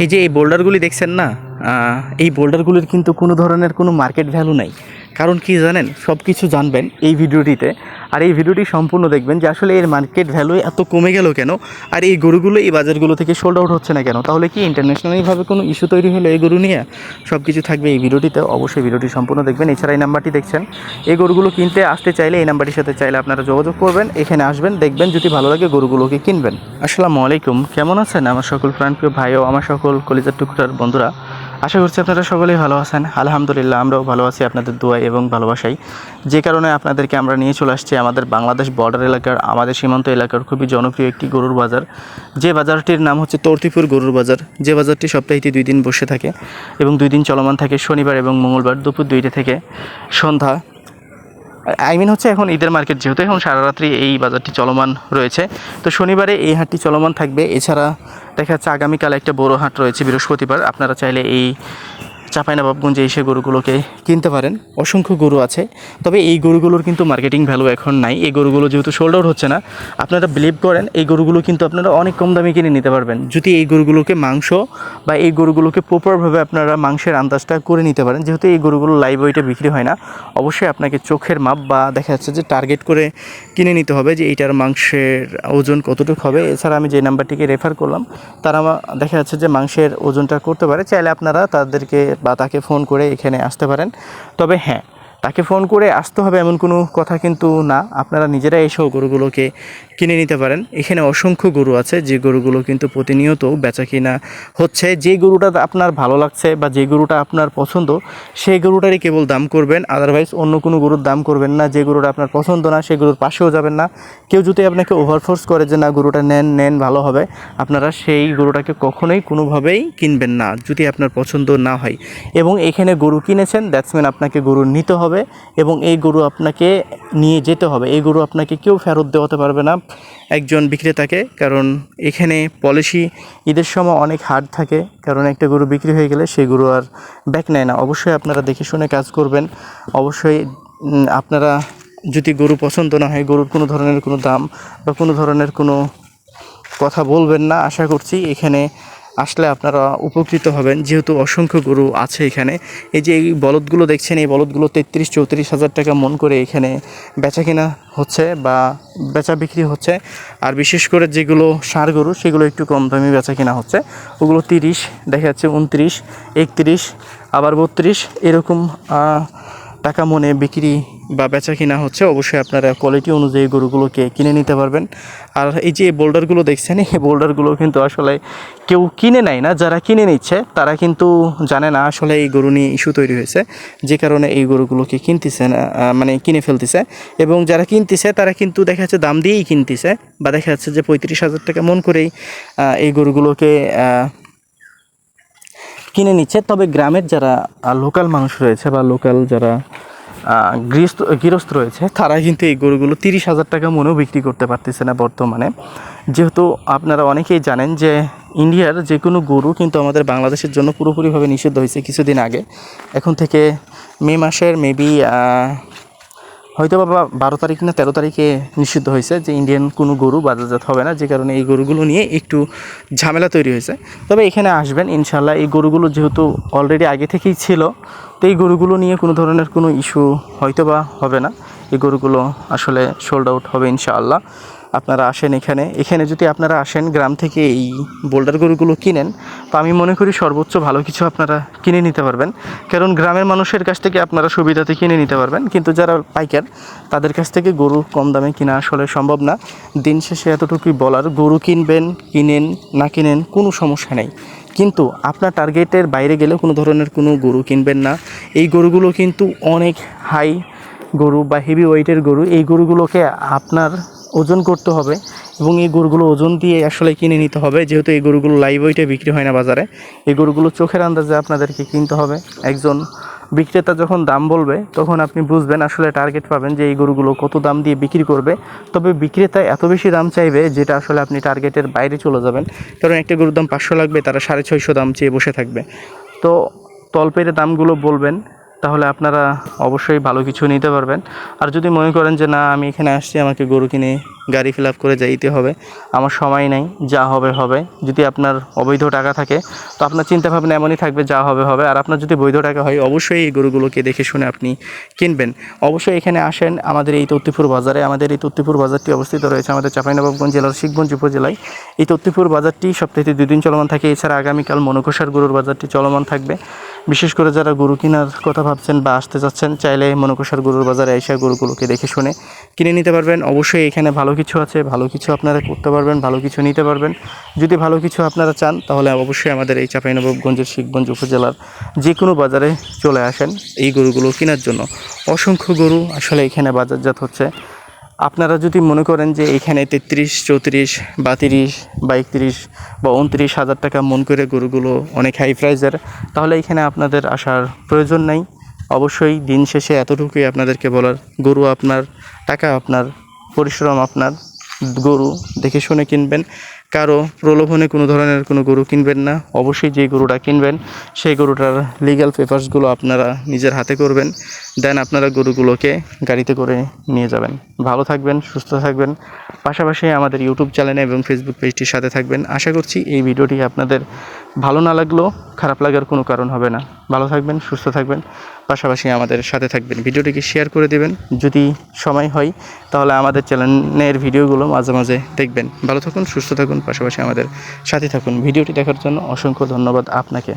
এই যে এই বোল্ডারগুলি দেখছেন না এই বোল্ডারগুলির কিন্তু কোনো ধরনের কোনো মার্কেট ভ্যালু নাই। কারণ কি জানেন? সব কিছু জানবেন এই ভিডিওটিতে। আর এই ভিডিওটি সম্পূর্ণ দেখবেন যে আসলে এর মার্কেট ভ্যালু এত কমে গেল কেন? আর এই গরুগুলো এই বাজারগুলো থেকে সোল্ড আউট হচ্ছে না কেন? তাহলে কি ইন্টারন্যাশনালিভাবে কোনো ইস্যু তৈরি হলো এই গরু নিয়ে? সব কিছু থাকবে এই ভিডিওটিতে। অবশ্যই ভিডিওটি সম্পূর্ণ দেখবেন। এছাড়া এই নাম্বারটি দেখছেন। এই গরুগুলো কিনতে আসতে চাইলে এই নাম্বারটির সাথে চাইলে আপনারা যোগাযোগ করবেন। এখানে আসবেন, দেখবেন যদি ভালো লাগে গরুগুলোকে কিনবেন। আসসালামু আলাইকুম। কেমন আছেন আমার সকল প্রাণপ্রিয় ভাই ও আমার সকল কলিজার টুকরার বন্ধুরা? আশা করছি আপনারা সকলেই ভালো আছেন। আলহামদুলিল্লাহ, আমরাও ভালো আছি আপনাদের দোয়াই এবং ভালোবাসাই যে কারণে আপনাদেরকে আমরা নিয়ে চলে আসছি আমাদের বাংলাদেশ বর্ডার এলাকার, আমাদের সীমান্ত এলাকার খুবই জনপ্রিয় একটি গরুর বাজার। যে বাজারটির নাম হচ্ছে তর্তিপুর গরুর বাজার। যে বাজারটি সপ্তাহে দুই দিন বসে থাকে এবং দুই দিন চলমান থাকে শনিবার এবং মঙ্গলবার দুপুর দুইটা থেকে। সন্ধ্যা আই মিন হচ্ছে এখন ঈদের মার্কেট যেহেতু এখন সারা রাত্রি এই বাজারটি চলমান রয়েছে। তো শনিবারে এই হাটটি চলমান থাকবে। এছাড়া দেখা যাচ্ছে আগামীকাল একটা বড় হাট রয়েছে বৃহস্পতিবার। আপনারা চাইলে এই চাঁপাইনবাবগঞ্জে এসে গরুগুলোকে কিনতে পারেন। অসংখ্য গরু আছে। তবে এই গরুগুলোর কিন্তু মার্কেটিং ভ্যালু এখন নাই। এই গরুগুলো যেহেতু সোল্ড আউট হচ্ছে না, আপনারা বিলিভ করেন, এই গরুগুলো কিন্তু আপনারা অনেক কম দামে কিনে নিতে পারবেন। যদি এই গরুগুলোকে মাংস বা এই গরুগুলোকে প্রপারভাবে আপনারা মাংসের আন্দাজটা করে নিতে পারেন, যেহেতু এই গরুগুলো লাইভ ওয়েটে বিক্রি হয় না, অবশ্যই আপনাকে চোখের মাপ বা দেখা যাচ্ছে যে টার্গেট করে কিনে নিতে হবে যে এইটার মাংসের ওজন কতটুকু হবে। এছাড়া আমি যে নাম্বারটিকে রেফার করলাম, তারা দেখা যাচ্ছে যে মাংসের ওজনটা করতে পারে। চাইলে আপনারা তাদেরকে বা তাকে ফোন করে এখানে আসতে পারেন। তবে হ্যাঁ তাকে ফোন করে আসতে হবে এমন কোনো কথা কিন্তু না। আপনারা নিজেরা এসেও গরুগুলোকে কিনে নিতে পারেন। এখানে অসংখ্য গরু আছে, যে গরুগুলো কিন্তু প্রতিনিয়ত বেচা কিনা হচ্ছে। যে গরুটা আপনার ভালো লাগছে বা যে গরুটা আপনার পছন্দ, সেই গরুটারই কেবল দাম করবেন। আদারওয়াইজ অন্য কোনো গরুর দাম করবেন না। যে গরুটা আপনার পছন্দ না, সেই গরুর পাশেও যাবেন না। কেউ যদি আপনাকে ওভারফোর্স করে যে, না, গরুটা নেন নেন, ভালো হবে, আপনারা সেই গরুটাকে কখনোই কোনোভাবেই কিনবেন না, যদি আপনার পছন্দ না হয়। এবং এখানে গরু কিনেছেন দ্যাটসম্যান আপনাকে গরু নিতে হবে। এবং এই গরু আপনাকে নিয়ে যেতে হবে। এই গরু আপনাকে কেউ ফেরত দেওয়াতে পারবে না। একজন বিক্রেতাকে, কারণ এখানে পলিসি ঈদের সময় অনেক হার্ড থাকে, কারণ একটা গরু বিক্রি হয়ে গেলে সেই গরু আর ব্যাক নেয় না। অবশ্যই আপনারা দেখে শুনে কাজ করবেন। অবশ্যই আপনারা যদি গরু পছন্দ না হয়, গরুর কোনো ধরনের কোনো দাম বা কোনো ধরনের কোনো কথা বলবেন না, আশা করছি এখানে আসলে আপনারা উপকৃত হবেন, যেহেতু অসংখ্য গরু আছে এখানে। এই যে এই বলদগুলো দেখছেন, এই বলদগুলো তেত্রিশ, চৌত্রিশ হাজার টাকা মন করে এখানে বেচা কিনা হচ্ছে বা বেচা বিক্রি হচ্ছে। আর বিশেষ করে যেগুলো সার গরু, সেগুলো একটু কম দামে বেচা কিনা হচ্ছে। ওগুলো তিরিশ, দেখা যাচ্ছে উনত্রিশ, একত্রিশ, আবার বত্রিশ, এরকম টাকা মনে বিক্রি বা বেচা কিনা হচ্ছে, অবশ্যই আপনারা কোয়ালিটি অনুযায়ী গরুগুলোকে কিনে নিতে পারবেন। আর এই যে বোল্ডারগুলো দেখছেন, এই বোল্ডারগুলো কিন্তু আসলে কেউ কিনে নেয় না, যারা কিনে নিচ্ছে, তারা কিন্তু জানে না আসলে এই গরু নিয়ে ইস্যু তৈরি হয়েছে। যে কারণে এই গরুগুলোকে কিনতেছে না মানে কিনে ফেলতেছে। এবং যারা কিনতেছে, তারা কিন্তু দেখা যাচ্ছে দাম দিয়েই কিনতেছে, বা দেখা যাচ্ছে যে পঁয়ত্রিশ হাজার টাকা মন করেই এই গরুগুলোকে কিনে নিচ্ছে। তবে গ্রামের যারা লোকাল মানুষ রয়েছে বা লোকাল যারা গৃহস্থ গৃহস্থ রয়েছে, তারা কিন্তু এই গরুগুলো তিরিশ হাজার টাকা মনেও বিক্রি করতে পারতেছে না বর্তমানে। যেহেতু আপনারা অনেকেই জানেন যে ইন্ডিয়ার যে কোনো গরু কিন্তু আমাদের বাংলাদেশের জন্য পুরোপুরিভাবে নিষিদ্ধ হয়েছে কিছুদিন আগে। এখন থেকে মে মাসের মেবি হয়তো বা বারো তারিখ না তেরো তারিখে নিষিদ্ধ হয়েছে যে ইন্ডিয়ান কোনো গরু বাজারজাত হবে না, যে কারণে এই গরুগুলো নিয়ে একটু ঝামেলা তৈরি হয়েছে। তবে এখানে আসবেন ইনশাল্লাহ এই গরুগুলো যেহেতু অলরেডি আগে থেকেই ছিল, তো এই গরুগুলো নিয়ে কোনো ধরনের কোনো ইস্যু হয়তো বা হবে না। এই গরুগুলো আসলে সোল্ড আউট হবে ইনশাআল্লাহ। আপনারা আসেন এখানে। এখানে যদি আপনারা আসেন, গ্রাম থেকে এই বোল্ডার গরুগুলো কিনেন, তো আমি মনে করি সর্বোচ্চ ভালো কিছু আপনারা কিনে নিতে পারবেন। কারণ গ্রামের মানুষের কাছ থেকে আপনারা সুবিধাতে কিনে নিতে পারবেন। কিন্তু যারা পাইকার, তাদের কাছ থেকে গরু কম দামে কিনা আসলে সম্ভব না। দিন শেষে এতটুকুই বলার, গরু কিনবেন, কিনেন, না কিনেন কোনো সমস্যা নেই। কিন্তু আপনার টার্গেটের বাইরে গেলে কোনো ধরনের কোনো গরু কিনবেন না। এই গরুগুলো কিন্তু অনেক হাই গরু বা হেভি ওয়েটের গরু। এই গরুগুলোকে আপনার ওজন করতে হবে এবং এই গরুগুলো ওজন দিয়ে আসলে কিনে নিতে হবে। যেহেতু এই গরুগুলো লাইভ ওয়েটে বিক্রি হয় না বাজারে, এই গরুগুলো চোখের আন্দাজে আপনাদেরকে কিনতে হবে। একজন বিক্রেতা যখন দাম বলবে, তখন আপনি বুঝবেন আসলে টার্গেট পাবেন যে এই গরুগুলো কত দাম দিয়ে বিক্রি করবে। তবে বিক্রেতা এত বেশি দাম চাইবে যেটা আসলে আপনি টার্গেটের বাইরে চলে যাবেন। কারণ একটা গরুর দাম পাঁচশো লাগবে, তারা সাড়ে ছয়শো দাম চেয়ে বসে থাকবে। তো তলপেরে দামগুলো বলবেন তাহলে আপনারা অবশ্যই ভালো কিছু নিতে পারবেন। আর যদি মনে করেন যে, না, আমি এখানে আসছি, আমাকে গরু কিনে গাড়ি ফিল আপ করে যাইতে হবে। আমার সময় নেই, যা হবে হবে। যদি আপনার অবৈধ টাকা থাকে, তো আপনার চিন্তাভাবনা এমনই থাকবে, যা হবে হবে। আর আপনার যদি বৈধ টাকা হয়, অবশ্যই এই গরুগুলোকে দেখে শুনে আপনি কিনবেন। অবশ্যই এখানে আসেন, আমাদের এই তত্তিপুর বাজারে। আমাদের এই তত্তিপুর বাজারটি অবস্থিত রয়েছে আমাদের চাঁপাইনবাবগঞ্জ জেলার শিখগঞ্জ উপজেলায়। এই তত্তিপুর বাজারটি সপ্তাহে দুই দিন চলমান থাকে। এছাড়া আগামীকাল মনকষার গরুর বাজারটি চলমান থাকবে। বিশেষ করে যারা গরু কেনার কথা ভাবছেন বা আসতে চাচ্ছেন, চাইলে মনকষার গরুর বাজারে এসে গরুগুলোকে দেখে শুনে কিনে নিতে পারবেন। অবশ্যই এখানে ভালো কিছু আছে, ভালো কিছু আপনারা করতে পারবেন, ভালো কিছু নিতে পারবেন। যদি ভালো কিছু আপনারা চান, তাহলে অবশ্যই আমাদের এই চাঁপাইনবাবগঞ্জের শিখগঞ্জ উপজেলার যে কোনো বাজারে চলে আসেন এই গরুগুলো কেনার জন্য। অসংখ্য গরু আসলে এখানে বাজারজাত হচ্ছে। আপনারা যদি মনে করেন যে এখানে তেত্রিশ, চৌত্রিশ বা তিরিশ বা একত্রিশ বা উনত্রিশ হাজার টাকা মন করে গরুগুলো অনেক হাই প্রাইজের তাহলে এখানে আপনাদের আসার প্রয়োজন নেই। অবশ্যই দিন শেষে এতটুকুই আপনাদেরকে বলার, গরু আপনার, টাকা আপনার পরিশ্রম আপনার গরু দেখে শুনে কিনবেন। কারও প্রলোভনে কোনো ধরনের কোনো গরু কিনবেন না। অবশ্যই যে গরুটা কিনবেন, সেই গরুটার লিগ্যাল পেপারসগুলো আপনারা নিজের হাতে করবেন। দেন আপনারা গরুগুলোকে গাড়িতে করে নিয়ে যাবেন। ভালো থাকবেন, সুস্থ থাকবেন। পাশাপাশি আমাদের ইউটিউব চ্যানেলে এবং ফেসবুক পেজটির সাথে থাকবেন। আশা করছি এই ভিডিওটি আপনাদের ভালো না লাগলেও খারাপ লাগার কোনো কারণ হবে না। ভালো থাকবেন, সুস্থ থাকবেন। পাশাপাশি আমাদের সাথে থাকবেন। ভিডিওটিকে শেয়ার করে দেবেন। যদি সময় হয়, তাহলে আমাদের চ্যানেলের ভিডিওগুলো মাঝে মাঝে দেখবেন। ভালো থাকুন, সুস্থ থাকুন, পাশাপাশি আমাদের সাথে থাকুন। ভিডিওটি দেখার জন্য অসংখ্য ধন্যবাদ আপনাকে।